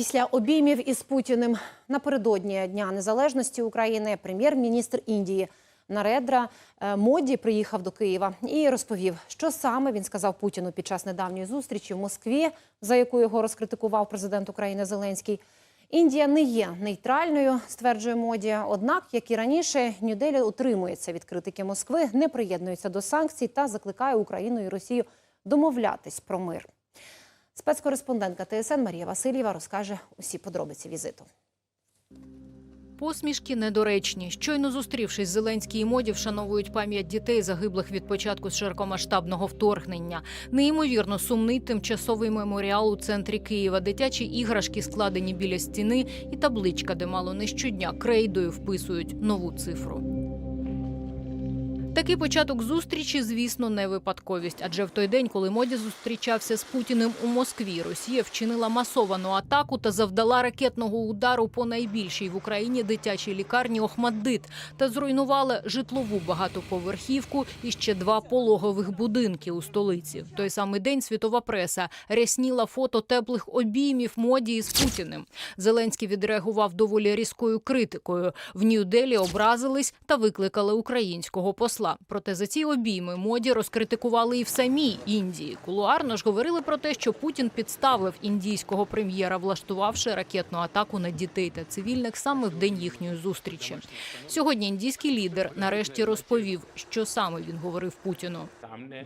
Після обіймів із Путіним напередодні Дня Незалежності України прем'єр-міністр Індії Наредра е, Моді приїхав до Києва і розповів, що саме він сказав Путіну під час недавньої зустрічі в Москві, за яку його розкритикував президент України Зеленський. Індія не є нейтральною, стверджує моді. Однак, як і раніше, Нью-Делі утримується від критики Москви, не приєднується до санкцій та закликає Україну і Росію домовлятись про мир. Спецкореспондентка ТСН Марія Васильєва розкаже усі подробиці візиту. Посмішки недоречні. Щойно зустрівшись, Зеленський і Моді вшановують пам'ять дітей, загиблих від початку широкомасштабного вторгнення. Неймовірно сумний тимчасовий меморіал у центрі Києва, дитячі іграшки складені біля стіни, і табличка, де мало не щодня крейдою вписують нову цифру. Такий початок зустрічі, звісно, не випадковість. Адже в той день, коли Моді зустрічався з Путіним у Москві, Росія вчинила масовану атаку та завдала ракетного удару по найбільшій в Україні дитячій лікарні Охмаддит та зруйнувала житлову багатоповерхівку і ще два пологових будинки у столиці. В той самий день світова преса рясніла фото теплих обіймів Моді із Путіним. Зеленський відреагував доволі різкою критикою. В Нью-Делі образились та викликали українського посла. Проте за ці обійми моді розкритикували і в самій Індії. Кулуарно ж говорили про те, що Путін підставив індійського прем'єра, влаштувавши ракетну атаку на дітей та цивільних саме в день їхньої зустрічі. Сьогодні індійський лідер нарешті розповів, що саме він говорив Путіну.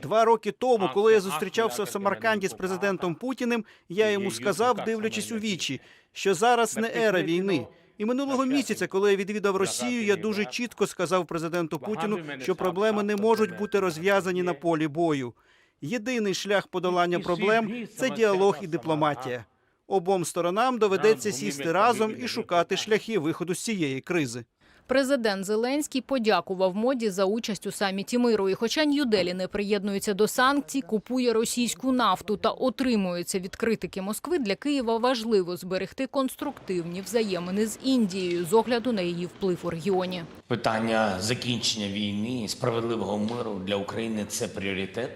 Два роки тому, коли я зустрічався в Самарканді з президентом Путіним, я йому сказав, дивлячись у вічі, що зараз не ера війни. І минулого місяця, коли я відвідав Росію, я дуже чітко сказав президенту Путіну, що проблеми не можуть бути розв'язані на полі бою. Єдиний шлях подолання проблем це діалог і дипломатія. Обом сторонам доведеться сісти разом і шукати шляхи виходу з цієї кризи. Президент Зеленський подякував моді за участь у саміті миру. І хоча Нью-Делі не приєднується до санкцій, купує російську нафту та отримується від критики Москви, для Києва важливо зберегти конструктивні взаємини з Індією з огляду на її вплив у регіоні. Питання закінчення війни справедливого миру для України це пріоритет.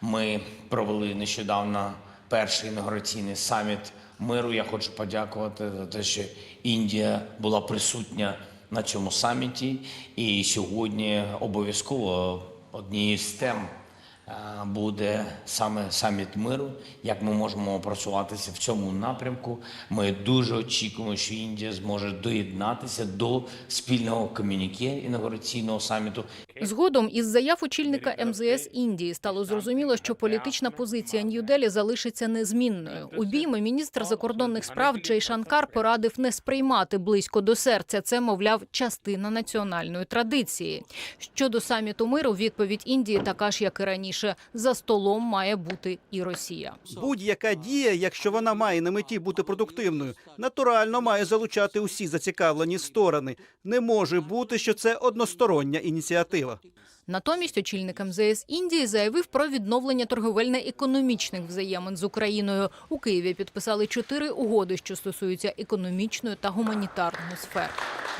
Ми провели нещодавно перший інаугураційний саміт миру. Я хочу подякувати за те, що Індія була присутня на цьому саміті. І сьогодні обов'язково однією з тем е, буде саме саміт миру. Як ми можемо працюватися в цьому напрямку? Ми дуже очікуємо, що Індія зможе доєднатися до спільного комюніке інаугураційного саміту. Згодом із заяв очільника МЗС Індії стало зрозуміло, що політична позиція Нью-Делі залишиться незмінною. Обійми міністр закордонних справ Джей Шанкар порадив не сприймати близько до серця. Це, мовляв, частина національної традиції. Щодо саміту миру, відповідь Індії така ж, як і раніше. За столом має бути і Росія. Будь-яка дія, якщо вона має на меті бути продуктивною, натурально має залучати усі зацікавлені сторони. Не може бути, що це одностороння ініціатива. Натомість очільник МЗС Індії заявив про відновлення торговельно-економічних взаємин з Україною. У Києві підписали чотири угоди, що стосуються економічної та гуманітарної сфер.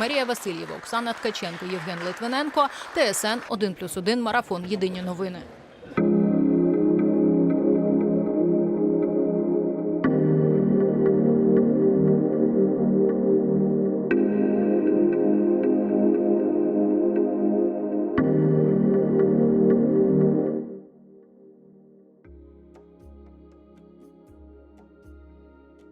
Марія Васильєва, Оксана Ткаченко, Євген Литвиненко, ТСН 1+,1, Марафон. Єдині новини.